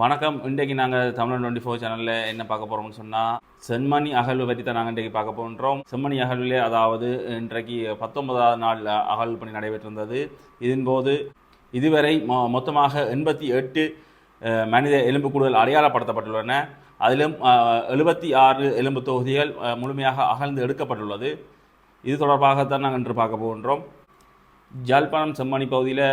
வணக்கம். இன்றைக்கு நாங்கள் தமிழ் டுவெண்ட்டி ஃபோர் சேனலில் என்ன பார்க்க போகிறோம்னு சொன்னால் செம்மணி அகழ்வு பற்றி தான் நாங்கள் இன்றைக்கு பார்க்க போகின்றோம். செம்மணி அகழ்விலே அதாவது இன்றைக்கு பத்தொன்பதாவது நாள் அகழ்வு பணி நடைபெற்றிருந்தது. இதன்போது இதுவரை மொ மொத்தமாக எண்பத்தி எட்டு மனித மனித எலும்புக்கூடுகள் அடையாளப்படுத்தப்பட்டுள்ளன. அதிலும் எழுபத்தி ஆறு எலும்பு தொகுதிகள் முழுமையாக அகழ்ந்து எடுக்கப்பட்டுள்ளது. இது தொடர்பாகத்தான் நாங்கள் இன்று பார்க்க போகின்றோம். ஜாழ்ப்பாணம் செம்மணி பகுதியில்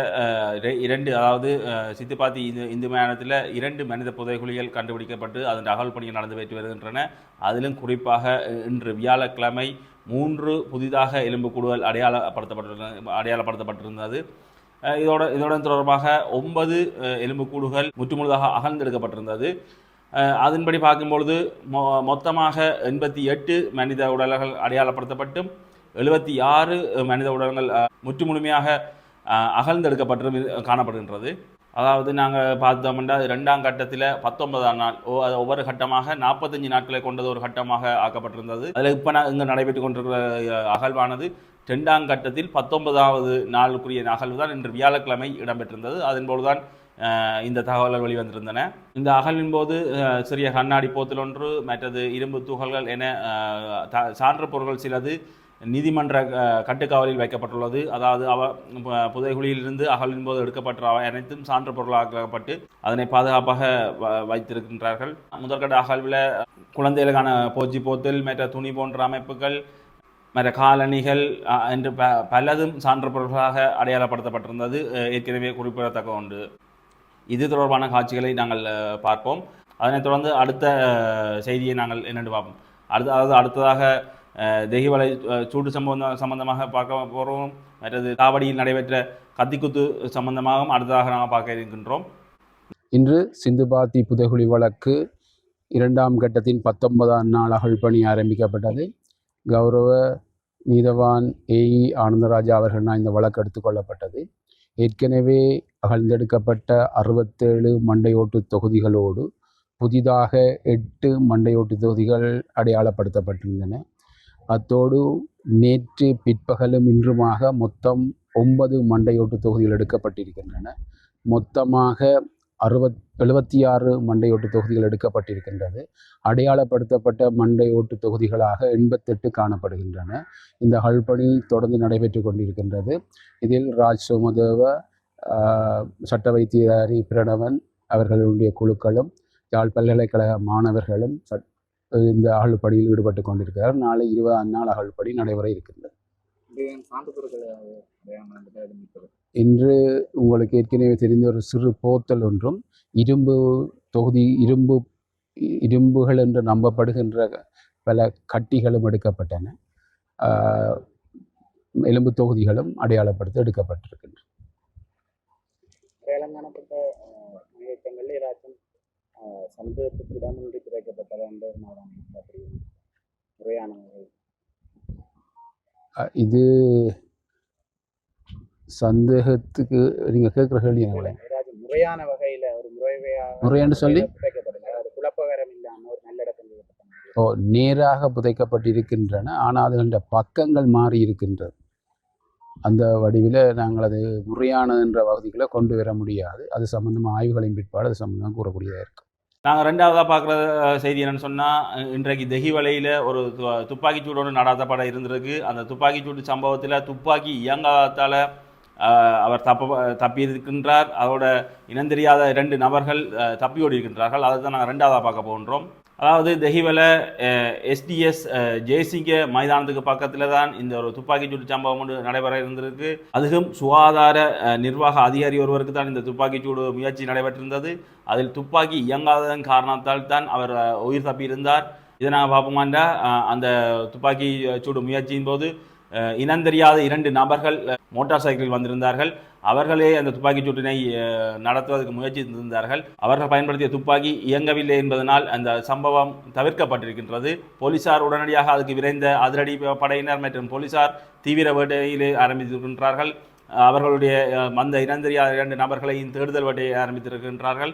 ரெ- இரண்டு அதாவது சித்துப்பாத்தி இந்து இந்து மயானத்தில் இரண்டு மனித புதைகுழிகள் கண்டுபிடிக்கப்பட்டு அதன் அகல் பணிகள் நடந்து பெற்று வருகின்றன. அதிலும் குறிப்பாக இன்று வியாழக்கிழமை மூன்று புதிதாக எலும்புக்கூடுகள் அடையாளப்படுத்தப்பட்டிருந்த அடையாளப்படுத்தப்பட்டிருந்தது. இதோட இதோட தொடர்பாக ஒன்பது எலும்புக்கூடுகள் முற்றுமுழுதாக அகழ்ந்தெடுக்கப்பட்டிருந்தது. அதன்படி பார்க்கும்பொழுது மொ மொத்தமாக எண்பத்தி எட்டு மனித உடல்கள் அடையாளப்படுத்தப்பட்டும். எழுபத்தி ஆறு மனித உடல்கள் முற்று முழுமையாக அகழ்ந்தெடுக்கப்பட்டு காணப்படுகின்றது. அதாவது நாங்கள் பார்த்தோம்னா ரெண்டாம் கட்டத்தில் பத்தொன்பதாம் நாள். ஓ அது ஒவ்வொரு கட்டமாக நாற்பத்தஞ்சு நாட்களை கொண்டது ஒரு கட்டமாக ஆக்கப்பட்டிருந்தது. அதில் இப்போ நான் இங்கே நடைபெற்று கொண்டிருக்கிற அகழ்வானது ரெண்டாம் கட்டத்தில் பத்தொன்பதாவது நாளுக்குரிய அகழ்வு தான் இன்று வியாழக்கிழமை இடம்பெற்றிருந்தது. அதன்போது தான் இந்த தகவல்கள் வெளிவந்திருந்தன. இந்த அகழ்வின் போது சிறிய கண்ணாடி போத்தல் ஒன்று மற்றது இரும்பு துகள்கள் என த- சான்று பொருட்கள் சிலது நீதிமன்ற கட்டுக்காவலில் வைக்கப்பட்டுள்ளது. அதாவது அவ புதைகுழியிலிருந்து அகலின் போது எடுக்கப்பட்ட அவை அனைத்தும் சான்று பொருளாக்கப்பட்டு அதனை பாதுகாப்பாக வ- வைத்திருக்கின்றார்கள். முதற்கட்ட அகழ்வில் குழந்தைகளுக்கான போச்சி போத்தல் மற்ற துணி போன்ற அமைப்புகள் மற்ற காலணிகள் என்று ப பலதும் சான்று பொருட்களாக அடையாளப்படுத்தப்பட்டிருந்தது. ஏற்கனவே குறிப்பிடத்தக்க ஒன்று. இது தொடர்பான காட்சிகளை நாங்கள் பார்ப்போம். அதனைத் தொடர்ந்து அடுத்த செய்தியை நாங்கள் என்னென்று பார்ப்போம். அடுத்த அதாவது அடுத்ததாக தெஹிவலை சூடு சம்பந்தம் சம்பந்தமாக பார்க்க போகிறோம் மற்றது காவடியில் நடைபெற்ற கத்திக்குத்து சம்பந்தமாகவும் அடுத்ததாக நாங்கள் பார்க்க இருக்கின்றோம் இன்று சிந்துபாத்தி புதைகுழி வழக்கு இரண்டாம் கட்டத்தின் பத்தொன்பதாம் நாள் அகழ்பணி ஆரம்பிக்கப்பட்டது கௌரவ நீதவான் ஏஇ ஆனந்தராஜா அவர்களால் இந்த வழக்கு எடுத்துக்கொள்ளப்பட்டது ஏற்கனவே அகழ்ந்தெடுக்கப்பட்ட அறுபத்தேழு மண்டையோட்டு தொகுதிகளோடு புதிதாக எட்டு மண்டையோட்டு தொகுதிகள் அடையாளப்படுத்தப்பட்டிருந்தன அத்தோடு நேற்று பிற்பகலும் இன்றுமாக மொத்தம் ஒன்பது மண்டையோட்டு தொகுதிகள் எடுக்கப்பட்டிருக்கின்றன. மொத்தமாக அறுபத் எழுபத்தி ஆறு மண்டையோட்டு தொகுதிகள் எடுக்கப்பட்டிருக்கின்றது. அடையாளப்படுத்தப்பட்ட மண்டையோட்டு தொகுதிகளாக எண்பத்தெட்டு காணப்படுகின்றன. இந்த ஹல்பணி தொடர்ந்து நடைபெற்று கொண்டிருக்கின்றது. இதில் ராஜ் சோமதேவ சட்ட வைத்தியரி பிரணவன் அவர்களுடைய குழுக்களும் யாழ் பல்கலைக்கழக மாணவர்களும் சட் இந்த அகழ்பணியில் ஈடுபட்டு கொண்டிருக்கிறார். நாளை இருபதாம் நாள் அகழ்பணி நடைபெற இருக்கின்றது. இன்று உங்களுக்கு ஏற்கனவே தெரிந்த ஒரு சிறு போத்தல் ஒன்றும் இரும்பு தொகுதி இரும்பு இரும்புகள் என்று நம்பப்படுகின்ற பல கட்டிகளும் எடுக்கப்பட்டன. எலும்பு தொகுதிகளும் அடையாளப்படுத்தி எடுக்கப்பட்டிருக்கின்றன. சந்தேகத்துக்கு இடமின்றி கிடைக்கப்பட்டது என்று நான் அப்படி முறையான முறை இது சந்தேகத்துக்கு நீங்கள் கேட்குற கேள்வி முறையான வகையில ஒரு முறையான்னு சொல்லி? குழப்பகரம் இல்லாம ஒரு நல்ல இடத்தில் ஓ நேராக புதைக்கப்பட்டிருக்கின்றன ஆனால் அதுகளின் பக்கங்கள் மாறி இருக்கின்றது. அந்த வடிவில் நாங்கள் அது முறையான என்ற பகுதிகளை கொண்டு வர முடியாது. அது சம்பந்தமாக ஆய்வுகளின் பிற்பாடு அது சம்பந்தமாக கூறக்கூடியதாக இருக்கும் நாங்கள் ரெண்டாவதாக பார்க்குற செய்தி என்னென்னு சொன்னால் இன்றைக்கு தெஹிவலையில் ஒரு து- துப்பாக்கிச்சூடு ஒன்று நடாத்தப்பட இருந்திருக்கு. அந்த துப்பாக்கிச்சூடு சம்பவத்தில் துப்பாக்கி இயங்காததால் அவர் தப்ப தப்பி இருக்கின்றார். அதோட இனந்தெரியாத இரண்டு நபர்கள் அஹ், தப்பியோடி இருக்கின்றார்கள் அதை தான் நாங்கள் ரெண்டாவதாக பார்க்க போகின்றோம். அதாவது தெஹிவல எஸ்டிஎஸ் ஜெய்சிங்க மைதானத்துக்கு பக்கத்தில் தான் இந்த ஒரு துப்பாக்கிச்சூடு சம்பவம் ஒன்று நடைபெற இருந்திருக்கு. அதுவும் சுகாதார நிர்வாக அதிகாரி ஒருவருக்கு தான் இந்த துப்பாக்கிச்சூடு முயற்சி நடைபெற்றிருந்தது. அதில் துப்பாக்கி இயங்காததன் காரணத்தால் தான் அவர் உயிர் தப்பியிருந்தார். இதை நாங்கள் பார்ப்போமாண்டா அந்த துப்பாக்கி சூடு முயற்சியின் போது இனந்தெரியாத இரண்டு நபர்கள் மோட்டார் சைக்கிளில் வந்திருந்தார்கள். அவர்களே அந்த துப்பாக்கி சூட்டினை நடத்துவதற்கு நடத்துவதற்கு முயற்சித்திருந்தார்கள். அவர்கள் பயன்படுத்திய துப்பாக்கி இயங்கவில்லை என்பதனால் அந்த சம்பவம் தவிர்க்கப்பட்டிருக்கின்றது. போலீசார் உடனடியாக அதுக்கு விரைந்த அதிரடி படையினர் மற்றும் போலீசார் தீவிர வேட்டையிலே ஆரம்பித்திருக்கின்றார்கள். அவர்களுடைய மந்த அந்த இனந்தெரியாத இரண்டு நபர்களையும் தேடுதல் வேட்டையை ஆரம்பித்திருக்கின்றார்கள்.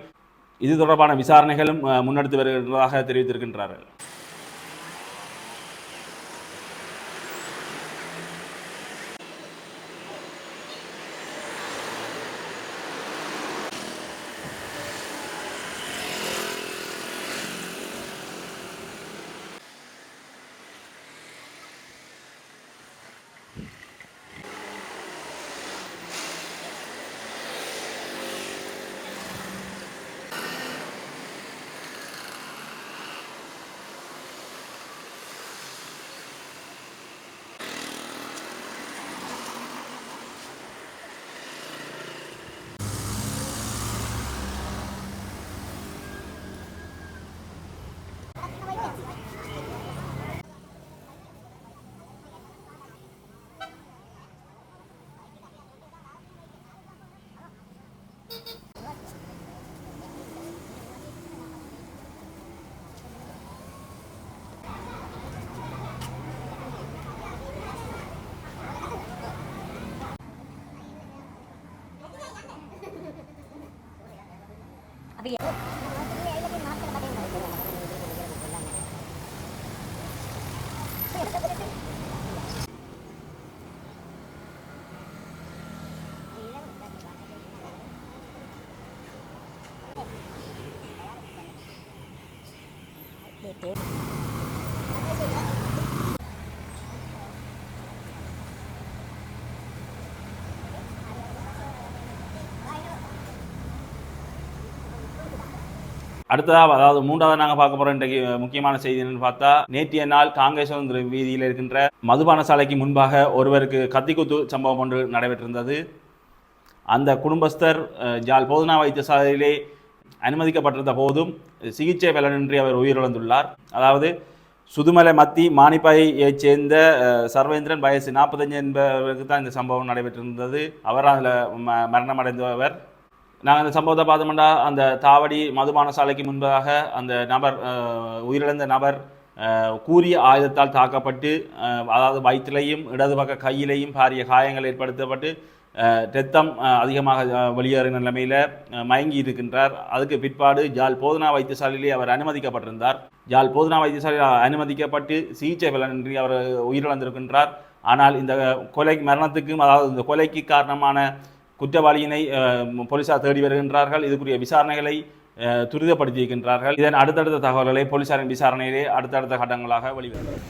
இது தொடர்பான விசாரணைகளும் முன்னெடுத்து வருகின்றதாக தெரிவித்திருக்கின்றார்கள். 没。அடுத்ததாக அதாவது மூன்றாவது நாங்கள் பார்க்க போகிற இன்றைக்கு முக்கியமான செய்தி என்னன்னு பார்த்தா நேற்றைய நாள் காங்கேசன் வீதியில் இருக்கின்ற மதுபான சாலைக்கு முன்பாக ஒருவருக்கு கத்திக்குத்து சம்பவம் ஒன்று நடைபெற்றிருந்தது. அந்த குடும்பஸ்தர் ஜால் போதனா வைத்தியசாலையிலே அனுமதிக்கப்பட்டிருந்த போதும் சிகிச்சை பலனின்றி அவர் உயிரிழந்துள்ளார். அதாவது சுதுமலை மத்தி மானிப்பாயைச் சேர்ந்த சர்வேந்திரன் வயசு நாற்பத்தஞ்சு என்பவருக்கு தான் இந்த சம்பவம் நடைபெற்றிருந்தது. அவர் அதில் ம மரணமடைந்தவர் நாங்கள் அந்த சம்பவத்தை பார்த்தோம்னா அந்த தாவடி மதுபான சாலைக்கு முன்பாக அந்த நபர் உயிரிழந்த நபர் கூறிய கூரிய ஆயுதத்தால் தாக்கப்பட்டு அதாவது வயிற்றிலையும் இடது பக்க கையிலையும் பாரிய காயங்கள் ஏற்படுத்தப்பட்டு ரத்தம் அதிகமாக வெளியேறின வெளியேறும் நிலைமையில் மயங்கி இருக்கின்றார். அதுக்கு பிற்பாடு ஜால் போதனா வைத்தியசாலையிலே அவர் அனுமதிக்கப்பட்டிருந்தார். ஜால் போதனா வைத்தியசாலையில் அனுமதிக்கப்பட்டு சிகிச்சை பலனின்றி அவர் உயிரிழந்திருக்கின்றார். ஆனால் இந்த கொலை மரணத்துக்கும் அதாவது இந்த கொலைக்கு காரணமான குற்றவாளியினை போலீசார் தேடி வருகின்றார்கள். இதுக்குரிய விசாரணைகளை துரிதப்படுத்தியிருக்கின்றார்கள். இதன் அடுத்தடுத்த தகவல்களை போலீசாரின் விசாரணையிலே அடுத்தடுத்த கட்டங்களாக வெளிவரும்.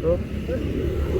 多。嗯